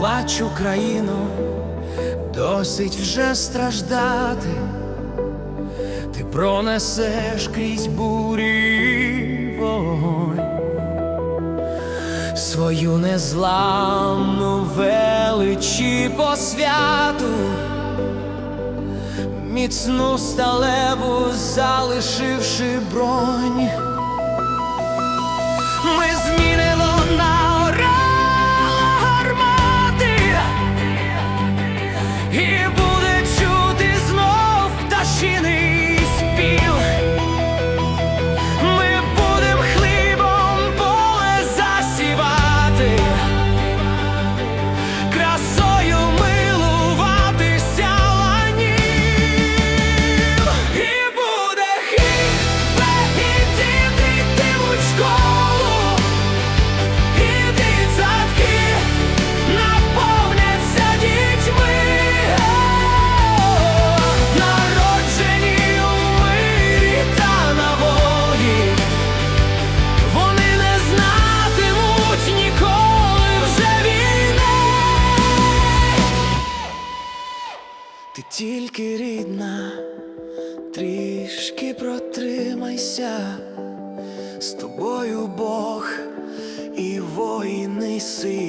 плач, Україно, досить вже страждати, ти пронесеш крізь бурі вогонь свою незламну величі посвяту, міцну сталеву залишивши бронь. Here Ти тільки рідна, трішки протримайся, з тобою Бог і воїни син.